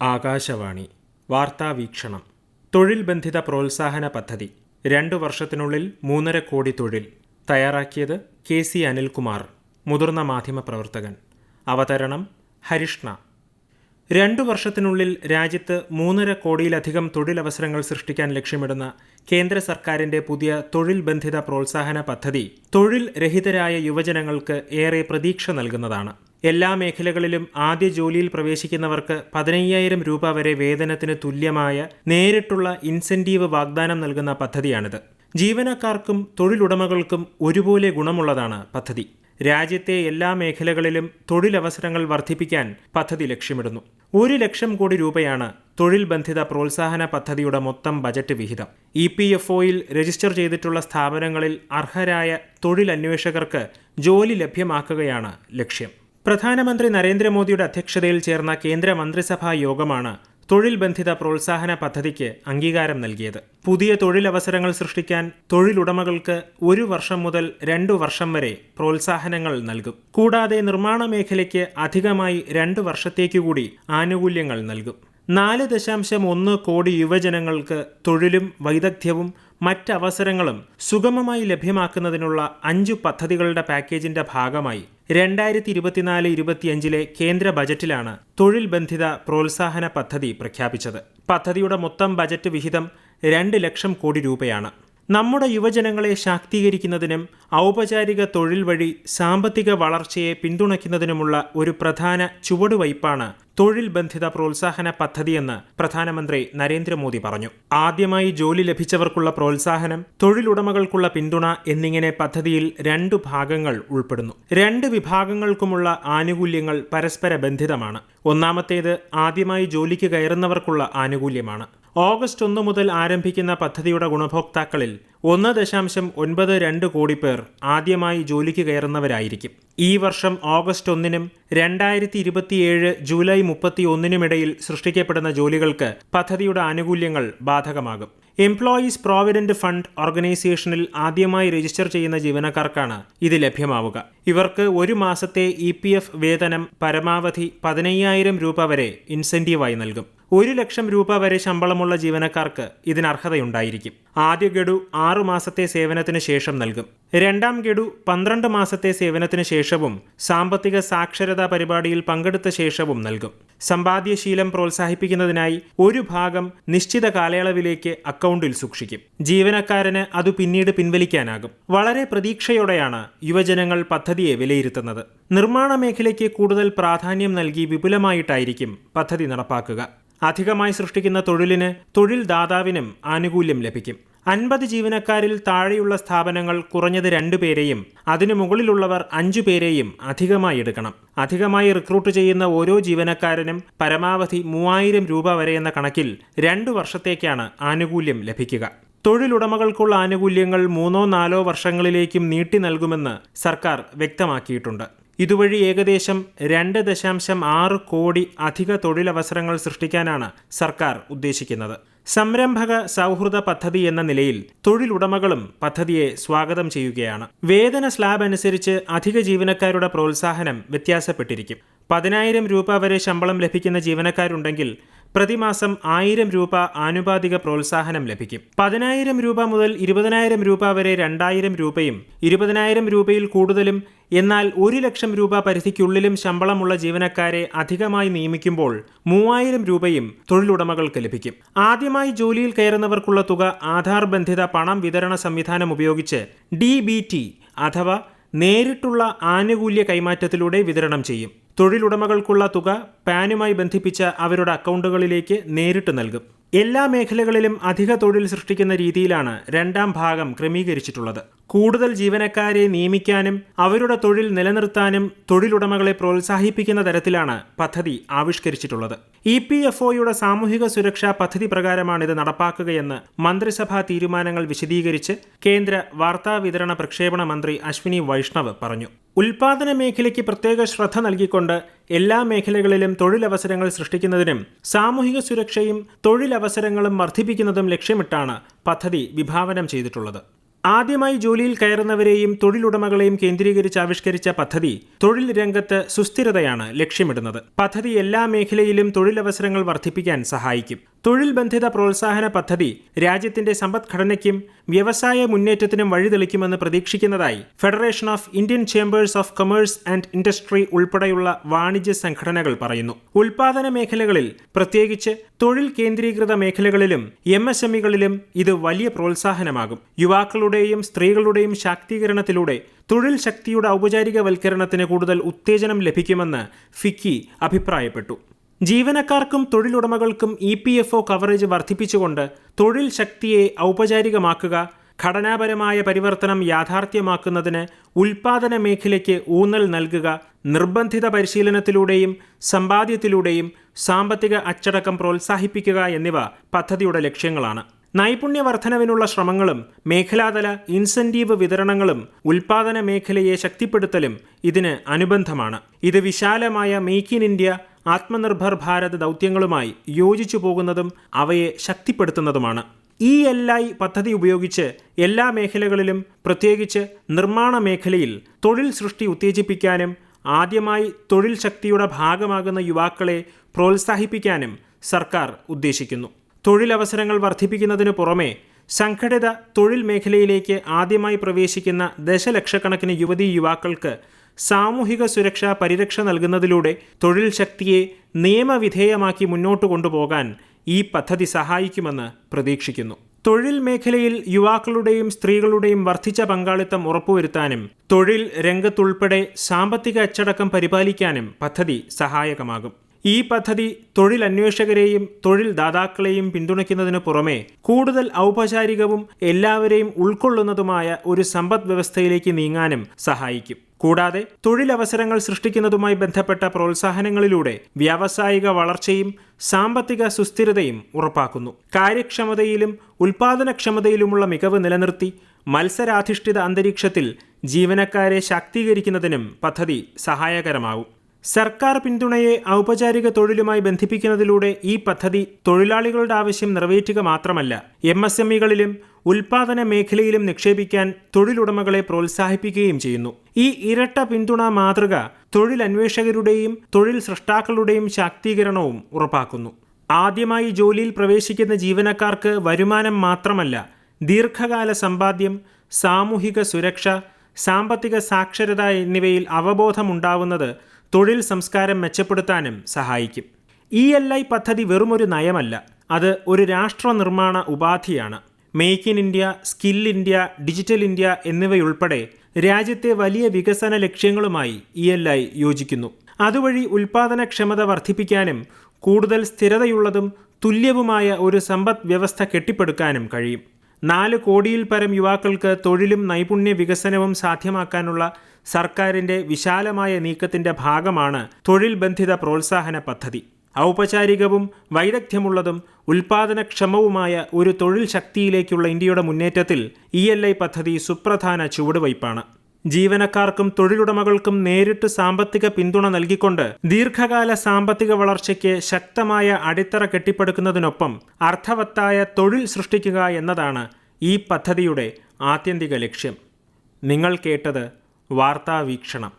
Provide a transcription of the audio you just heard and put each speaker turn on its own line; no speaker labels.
ആകാശവാണി. വാർത്താ വീക്ഷണം തൊഴിൽ ബന്ധിത പ്രോത്സാഹന പദ്ധതി. രണ്ടു വർഷത്തിനുള്ളിൽ മൂന്നര കോടി തൊഴിൽ. തയ്യാറാക്കിയത് കെ സി അനിൽകുമാർ മുതിർന്ന മാധ്യമപ്രവർത്തകൻ അവതരണം ഹരിഷ്ണ. രണ്ടു വർഷത്തിനുള്ളിൽ രാജ്യത്ത് മൂന്നര കോടിയിലധികം തൊഴിലവസരങ്ങൾ സൃഷ്ടിക്കാൻ ലക്ഷ്യമിടുന്ന കേന്ദ്ര സർക്കാരിന്റെ പുതിയ തൊഴിൽ ബന്ധിത പ്രോത്സാഹന പദ്ധതി തൊഴിൽ രഹിതരായ യുവജനങ്ങൾക്ക് ഏറെ പ്രതീക്ഷ നൽകുന്നതാണ്. എല്ലാ മേഖലകളിലും ആദ്യ ജോലിയിൽ പ്രവേശിക്കുന്നവർക്ക് പതിനയ്യായിരം രൂപ വരെ വേതനത്തിന് തുല്യമായ നേരിട്ടുള്ള ഇൻസെന്റീവ് വാഗ്ദാനം നൽകുന്ന പദ്ധതിയാണിത്. ജീവനക്കാർക്കും തൊഴിലുടമകൾക്കും ഒരുപോലെ ഗുണമുള്ളതാണ് പദ്ധതി. രാജ്യത്തെ എല്ലാ മേഖലകളിലും തൊഴിലവസരങ്ങൾ വർദ്ധിപ്പിക്കാൻ പദ്ധതി ലക്ഷ്യമിടുന്നു. ഒരു ലക്ഷം കോടി രൂപയാണ് തൊഴിൽ ബന്ധിത പ്രോത്സാഹന പദ്ധതിയുടെ മൊത്തം ബജറ്റ് വിഹിതം. ഇ പി എഫ് ഒയിൽ രജിസ്റ്റർ ചെയ്തിട്ടുള്ള സ്ഥാപനങ്ങളിൽ അർഹരായ തൊഴിലന്വേഷകർക്ക് ജോലി ലഭ്യമാക്കുകയാണ് ലക്ഷ്യം. പ്രധാനമന്ത്രി നരേന്ദ്രമോദിയുടെ അധ്യക്ഷതയിൽ ചേർന്ന കേന്ദ്ര മന്ത്രിസഭാ യോഗമാണ് തൊഴിൽ ബന്ധിത പ്രോത്സാഹന പദ്ധതിക്ക് അംഗീകാരം നൽകിയത്. പുതിയ തൊഴിലവസരങ്ങൾ സൃഷ്ടിക്കാൻ തൊഴിലുടമകൾക്ക് ഒരു വർഷം മുതൽ രണ്ടു വർഷം വരെ പ്രോത്സാഹനങ്ങൾ നൽകും. കൂടാതെ നിർമ്മാണ മേഖലയ്ക്ക് അധികമായി രണ്ടു വർഷത്തേക്കു കൂടി ആനുകൂല്യങ്ങൾ നൽകും. നാല് ദശാംശം ഒന്ന് കോടി യുവജനങ്ങൾക്ക് തൊഴിലും വൈദഗ്ധ്യവും മറ്റവസരങ്ങളും സുഗമമായി ലഭ്യമാക്കുന്നതിനുള്ള അഞ്ചു പദ്ധതികളുടെ പാക്കേജിന്റെ ഭാഗമായി രണ്ടായിരത്തി ഇരുപത്തിനാല് ഇരുപത്തിയഞ്ചിലെ കേന്ദ്ര ബജറ്റിലാണ് തൊഴിൽ ബന്ധിത പ്രോത്സാഹന പദ്ധതി പ്രഖ്യാപിച്ചത്. പദ്ധതിയുടെ മൊത്തം ബജറ്റ് വിഹിതം രണ്ട് ലക്ഷം കോടി രൂപയാണ്. നമ്മുടെ യുവജനങ്ങളെ ശാക്തീകരിക്കുന്നതിനും ഔപചാരിക തൊഴിൽ വഴി സാമ്പത്തിക വളർച്ചയെ പിന്തുണയ്ക്കുന്നതിനുമുള്ള ഒരു പ്രധാന ചുവടുവയ്പ്പാണ് തൊഴിൽ ബന്ധിത പ്രോത്സാഹന പദ്ധതിയെന്ന് പ്രധാനമന്ത്രി നരേന്ദ്രമോദി പറഞ്ഞു. ആദ്യമായി ജോലി ലഭിച്ചവർക്കുള്ള പ്രോത്സാഹനം തൊഴിലുടമകൾക്കുള്ള പിന്തുണ എന്നിങ്ങനെ പദ്ധതിയിൽ രണ്ടു ഭാഗങ്ങൾ ഉൾപ്പെടുന്നു. രണ്ട് വിഭാഗങ്ങൾക്കുമുള്ള ആനുകൂല്യങ്ങൾ പരസ്പര ബന്ധിതമാണ് ഒന്നാമത്തേത് ആദ്യമായി ജോലിക്ക് കയറുന്നവർക്കുള്ള ആനുകൂല്യമാണ്. ഓഗസ്റ്റ് ഒന്ന് മുതൽ ആരംഭിക്കുന്ന പദ്ധതിയുടെ ഗുണഭോക്താക്കളിൽ ഒന്ന് ദശാംശം ഒൻപത് രണ്ട് കോടി പേർ ആദ്യമായി ജോലിക്ക് കയറുന്നവരായിരിക്കും. ഈ വർഷം ഓഗസ്റ്റ് ഒന്നിനും രണ്ടായിരത്തി ഇരുപത്തിയേഴ് ജൂലൈ മുപ്പത്തി ഒന്നിനുമിടയിൽ സൃഷ്ടിക്കപ്പെടുന്ന ജോലികൾക്ക് പദ്ധതിയുടെ ആനുകൂല്യങ്ങൾ ബാധകമാകും. എംപ്ലോയീസ് പ്രോവിഡന്റ് ഫണ്ട് ഓർഗനൈസേഷനിൽ ആദ്യമായി രജിസ്റ്റർ ചെയ്യുന്ന ജീവനക്കാർക്കാണ് ഇത് ലഭ്യമാവുക. ഇവർക്ക് ഒരു മാസത്തെ ഇ എഫ് വേതനം പരമാവധി പതിനയ്യായിരം രൂപ വരെ ഇൻസെന്റീവായി നൽകും. ഒരു ലക്ഷം രൂപ വരെ ശമ്പളമുള്ള ജീവനക്കാർക്ക് ഇതിന് അർഹതയുണ്ടായിരിക്കും. ആദ്യ ഗഡു ആറു മാസത്തെ സേവനത്തിന് ശേഷം നൽകും. രണ്ടാം ഗഡു പന്ത്രണ്ട് മാസത്തെ സേവനത്തിന് ശേഷവും സാമ്പത്തിക സാക്ഷരതാ പരിപാടിയിൽ പങ്കെടുത്ത ശേഷവും നൽകും. സമ്പാദ്യശീലം പ്രോത്സാഹിപ്പിക്കുന്നതിനായി ഒരു ഭാഗം നിശ്ചിത കാലയളവിലേക്ക് അക്കൗണ്ടിൽ സൂക്ഷിക്കും. ജീവനക്കാരന് അത് പിന്നീട് പിൻവലിക്കാനാകും. വളരെ പ്രതീക്ഷയോടെയാണ് യുവജനങ്ങൾ പദ്ധതിയെ വിലയിരുത്തുന്നത്. നിർമ്മാണ മേഖലയ്ക്ക് കൂടുതൽ പ്രാധാന്യം നൽകി വിപുലമായിട്ടായിരിക്കും പദ്ധതി നടപ്പാക്കുക. അധികമായി സൃഷ്ടിക്കുന്ന തൊഴിലിന് തൊഴിൽ ദാതാവിനും ആനുകൂല്യം ലഭിക്കും. അൻപത് ജീവനക്കാരിൽ താഴെയുള്ള സ്ഥാപനങ്ങൾ കുറഞ്ഞത് രണ്ടുപേരെയും അതിനു മുകളിലുള്ളവർ അഞ്ചു പേരെയും അധികമായി എടുക്കണം. അധികമായി റിക്രൂട്ട് ചെയ്യുന്ന ഓരോ ജീവനക്കാരനും പരമാവധി മൂവായിരം രൂപ വരെ എന്ന കണക്കിൽ രണ്ടു വർഷത്തേക്കാണ് ആനുകൂല്യം ലഭിക്കുക. തൊഴിലുടമകൾക്കുള്ള ആനുകൂല്യങ്ങൾ മൂന്നോ നാലോ വർഷങ്ങളിലേക്കും നീട്ടി നൽകുമെന്ന് സർക്കാർ വ്യക്തമാക്കിയിട്ടുണ്ട്. ഇതുവഴി ഏകദേശം രണ്ട് ദശാംശം ആറ് കോടി അധിക തൊഴിലവസരങ്ങൾ സൃഷ്ടിക്കാനാണ് സർക്കാർ ഉദ്ദേശിക്കുന്നത്. സംരംഭക സൗഹൃദ പദ്ധതി എന്ന നിലയിൽ തൊഴിലുടമകളും പദ്ധതിയെ സ്വാഗതം ചെയ്യുകയാണ്. വേതന സ്ലാബ് അനുസരിച്ച് അധിക ജീവനക്കാരുടെ പ്രോത്സാഹനം വ്യത്യാസപ്പെട്ടിരിക്കും. പതിനായിരം രൂപ വരെ ശമ്പളം ലഭിക്കുന്ന ജീവനക്കാരുണ്ടെങ്കിൽ പ്രതിമാസം ആയിരം രൂപ ആനുപാതിക പ്രോത്സാഹനം ലഭിക്കും. പതിനായിരം രൂപ മുതൽ ഇരുപതിനായിരം രൂപ വരെ രണ്ടായിരം രൂപയും ഇരുപതിനായിരം രൂപയിൽ കൂടുതലും എന്നാൽ ഒരു ലക്ഷം രൂപ പരിധിക്കുള്ളിലും ശമ്പളമുള്ള ജീവനക്കാരെ അധികമായി നിയമിക്കുമ്പോൾ മൂവായിരം രൂപയും തൊഴിലുടമകൾക്ക് ലഭിക്കും. ആദ്യമായി ജോലിയിൽ കയറുന്നവർക്കുള്ള തുക ആധാർ ബന്ധിത പണം വിതരണ സംവിധാനം ഉപയോഗിച്ച് ഡി അഥവാ നേരിട്ടുള്ള ആനുകൂല്യ കൈമാറ്റത്തിലൂടെ വിതരണം ചെയ്യും. തൊഴിലുടമകൾക്കുള്ള തുക പാനുമായി ബന്ധിപ്പിച്ച അവരുടെ അക്കൗണ്ടുകളിലേക്ക് നേരിട്ട് നൽകും. എല്ലാ മേഖലകളിലും അധിക തൊഴിൽ സൃഷ്ടിക്കുന്ന രീതിയിലാണ് രണ്ടാം ഭാഗം ക്രമീകരിച്ചിട്ടുള്ളത്. കൂടുതൽ ജീവനക്കാരെ നിയമിക്കാനും അവരുടെ തൊഴിൽ നിലനിർത്താനും തൊഴിലുടമകളെ പ്രോത്സാഹിപ്പിക്കുന്ന തരത്തിലാണ് പദ്ധതി ആവിഷ്കരിച്ചിട്ടുള്ളത്. ഇ പി എഫ് ഒയുടെ സാമൂഹിക സുരക്ഷാ പദ്ധതി പ്രകാരമാണ് ഇത് നടപ്പാക്കുകയെന്ന് മന്ത്രിസഭാ തീരുമാനങ്ങൾ വിശദീകരിച്ച് കേന്ദ്ര വാർത്താ വിതരണ പ്രക്ഷേപണ മന്ത്രി അശ്വിനി വൈഷ്ണവ് പറഞ്ഞു. ഉൽപാദന മേഖലയ്ക്ക് പ്രത്യേക ശ്രദ്ധ നൽകിക്കൊണ്ട് എല്ലാ മേഖലകളിലും തൊഴിലവസരങ്ങൾ സൃഷ്ടിക്കുന്നതിനും സാമൂഹിക സുരക്ഷയും തൊഴിലവസരങ്ങളും വർദ്ധിപ്പിക്കുന്നതും ലക്ഷ്യമിട്ടാണ് പദ്ധതി വിഭാവനം ചെയ്തിട്ടുള്ളത്. ആദ്യമായി ജോലിയിൽ കയറുന്നവരെയും തൊഴിലുടമകളെയും കേന്ദ്രീകരിച്ച് ആവിഷ്കരിച്ച പദ്ധതി തൊഴിൽ രംഗത്ത് സുസ്ഥിരതയാണ് ലക്ഷ്യമിടുന്നത്. പദ്ധതി എല്ലാ മേഖലയിലും തൊഴിലവസരങ്ങൾ വർദ്ധിപ്പിക്കാൻ സഹായിക്കും. തൊഴിൽ ബന്ധിത പ്രോത്സാഹന പദ്ധതി രാജ്യത്തിന്റെ സമ്പദ്ഘടനയ്ക്കും വ്യവസായ മുന്നേറ്റത്തിനും വഴിതെളിക്കുമെന്ന് പ്രതീക്ഷിക്കുന്നതായി federation of Indian chambers of commerce and industry ഉൾപ്പെടെയുള്ള വാണിജ്യ സംഘടനകൾ പറയുന്നു. ഉൽപാദന മേഖലകളിൽ പ്രത്യേകിച്ച് തൊഴിൽ കേന്ദ്രീകൃത മേഖലകളിലും എം എസ് എമ്മികളിലും ഇത് വലിയ പ്രോത്സാഹനമാകും. യുവാക്കളുടെയും സ്ത്രീകളുടെയും ശാക്തീകരണത്തിലൂടെ തൊഴിൽ ശക്തിയുടെ ഔപചാരികവൽക്കരണത്തിന് കൂടുതൽ ഉത്തേജനം ലഭിക്കുമെന്ന് ഫിക്കി അഭിപ്രായപ്പെട്ടു. ജീവനക്കാർക്കും തൊഴിലുടമകൾക്കും E P F O coverage വർദ്ധിപ്പിച്ചുകൊണ്ട് തൊഴിൽ ശക്തിയെ ഔപചാരികമാക്കുക ഘടനാപരമായ പരിവർത്തനം യാഥാർത്ഥ്യമാക്കുന്നതിന് ഉൽപാദന മേഖലയ്ക്ക് ഊന്നൽ നൽകുക നിർബന്ധിത പരിശീലനത്തിലൂടെയും സമ്പാദ്യത്തിലൂടെയും സാമ്പത്തിക അച്ചടക്കം പ്രോത്സാഹിപ്പിക്കുക എന്നിവ പദ്ധതിയുടെ ലക്ഷ്യങ്ങളാണ്. നൈപുണ്യവർദ്ധനവിനുള്ള ശ്രമങ്ങളും മേഖലാതല ഇൻസെന്റീവ് വിതരണങ്ങളും ഉൽപാദന മേഖലയെ ശക്തിപ്പെടുത്തലും ഇതിന് അനുബന്ധമാണ്. ഇത് വിശാലമായ make in India Atmanirbhar Bharat ദൗത്യങ്ങളുമായി യോജിച്ചു പോകുന്നതും അവയെ ശക്തിപ്പെടുത്തുന്നതുമാണ്. ഇ എൽ ഐ പദ്ധതി ഉപയോഗിച്ച് എല്ലാ മേഖലകളിലും പ്രത്യേകിച്ച് നിർമ്മാണ മേഖലയിൽ തൊഴിൽ സൃഷ്ടി ഉത്തേജിപ്പിക്കാനും ആദ്യമായി തൊഴിൽ ശക്തിയുടെ ഭാഗമാകുന്ന യുവാക്കളെ പ്രോത്സാഹിപ്പിക്കാനും സർക്കാർ ഉദ്ദേശിക്കുന്നു. തൊഴിലവസരങ്ങൾ വർദ്ധിപ്പിക്കുന്നതിനു പുറമെ സംഘടിത തൊഴിൽ മേഖലയിലേക്ക് ആദ്യമായി പ്രവേശിക്കുന്ന ദശലക്ഷക്കണക്കിന് യുവതീ യുവാക്കൾക്ക് സാമൂഹിക സുരക്ഷാ പരിരക്ഷ നൽകുന്നതിലൂടെ തൊഴിൽ ശക്തിയെ നിയമവിധേയമാക്കി മുന്നോട്ട് കൊണ്ടുപോകാൻ ഈ പദ്ധതി സഹായിക്കുമെന്ന് പ്രതീക്ഷിക്കുന്നു. തൊഴിൽ മേഖലയിൽ യുവാക്കളുടെയും സ്ത്രീകളുടെയും വർദ്ധിച്ച പങ്കാളിത്തം ഉറപ്പുവരുത്താനും തൊഴിൽ രംഗത്തുൾപ്പെടെ സാമ്പത്തിക അച്ചടക്കം പരിപാലിക്കാനും പദ്ധതി സഹായകമാകും. ഈ പദ്ധതി തൊഴിൽ അന്വേഷകരെയും തൊഴിൽ ദാതാക്കളെയും പിന്തുണയ്ക്കുന്നതിനു പുറമെ കൂടുതൽ ഔപചാരികവും എല്ലാവരെയും ഉൾക്കൊള്ളുന്നതുമായ ഒരു സമ്പദ് വ്യവസ്ഥയിലേക്ക് നീങ്ങാനും സഹായിക്കും. കൂടാതെ തൊഴിലവസരങ്ങൾ സൃഷ്ടിക്കുന്നതുമായി ബന്ധപ്പെട്ട പ്രോത്സാഹനങ്ങളിലൂടെ വ്യാവസായിക വളർച്ചയും സാമ്പത്തിക സുസ്ഥിരതയും ഉറപ്പാക്കുന്നു. കാര്യക്ഷമതയിലും ഉൽപാദനക്ഷമതയിലുമുള്ള മികവ് നിലനിർത്തി മത്സരാധിഷ്ഠിത അന്തരീക്ഷത്തിൽ ജീവനക്കാരെ ശാക്തീകരിക്കുന്നതിനും പദ്ധതി സഹായകരമാവും. സർക്കാർ പിന്തുണയെ ഔപചാരിക തൊഴിലുമായി ബന്ധിപ്പിക്കുന്നതിലൂടെ ഈ പദ്ധതി തൊഴിലാളികളുടെ ആവശ്യം നിറവേറ്റുക മാത്രമല്ല എം എസ് എം ഇകളിലും ഉൽപാദന മേഖലയിലും നിക്ഷേപിക്കാൻ തൊഴിലുടമകളെ പ്രോത്സാഹിപ്പിക്കുകയും ചെയ്യുന്നു. ഈ ഇരട്ട പിന്തുണ മാതൃക തൊഴിലന്വേഷകരുടെയും തൊഴിൽ സൃഷ്ടാക്കളുടെയും ശാക്തീകരണവും ഉറപ്പാക്കുന്നു. ആദ്യമായി ജോലിയിൽ പ്രവേശിക്കുന്ന ജീവനക്കാർക്ക് വരുമാനം മാത്രമല്ല ദീർഘകാല സമ്പാദ്യം സാമൂഹിക സുരക്ഷ സാമ്പത്തിക സാക്ഷരത എന്നിവയിൽ അവബോധമുണ്ടാവുന്നത് തൊഴിൽ സംസ്കാരം മെച്ചപ്പെടുത്താനും സഹായിക്കും. ഇ എൽ ഐ പദ്ധതി വെറുമൊരു നയമല്ല. അത് ഒരു രാഷ്ട്ര നിർമ്മാണ ഉപാധിയാണ്. Make in India skill India digital India എന്നിവയുൾപ്പെടെ രാജ്യത്തെ വലിയ വികസന ലക്ഷ്യങ്ങളുമായി ഇ എൽ ഐ യോജിക്കുന്നു. അതുവഴി ഉൽപാദനക്ഷമത വർദ്ധിപ്പിക്കാനും കൂടുതൽ സ്ഥിരതയുള്ളതും തുല്യവുമായ ഒരു സമ്പദ് വ്യവസ്ഥ കെട്ടിപ്പടുക്കാനും കഴിയും. നാല് കോടിയിൽ പരം യുവാക്കൾക്ക് തൊഴിലും നൈപുണ്യ വികസനവും സാധ്യമാക്കാനുള്ള സർക്കാരിന്റെ വിശാലമായ നീക്കത്തിന്റെ ഭാഗമാണ് തൊഴിൽ ബന്ധിത പ്രോത്സാഹന പദ്ധതി. ഔപചാരികവും വൈദഗ്ധ്യമുള്ളതും ഉൽപാദനക്ഷമവുമായ ഒരു തൊഴിൽ ശക്തിയിലേക്കുള്ള ഇന്ത്യയുടെ മുന്നേറ്റത്തിൽ ഇ എൽ ഐ പദ്ധതി സുപ്രധാന ചുവടുവയ്പ്പാണ്. ജീവനക്കാർക്കും തൊഴിലുടമകൾക്കും നേരിട്ട് സാമ്പത്തിക പിന്തുണ നൽകിക്കൊണ്ട് ദീർഘകാല സാമ്പത്തിക വളർച്ചയ്ക്ക് ശക്തമായ അടിത്തറ കെട്ടിപ്പടുക്കുന്നതിനൊപ്പം അർത്ഥവത്തായ തൊഴിൽ സൃഷ്ടിക്കുക എന്നതാണ് ഈ പദ്ധതിയുടെ ആത്യന്തിക ലക്ഷ്യം. നിങ്ങൾ കേട്ടത് വാർത്താവീക്ഷണം.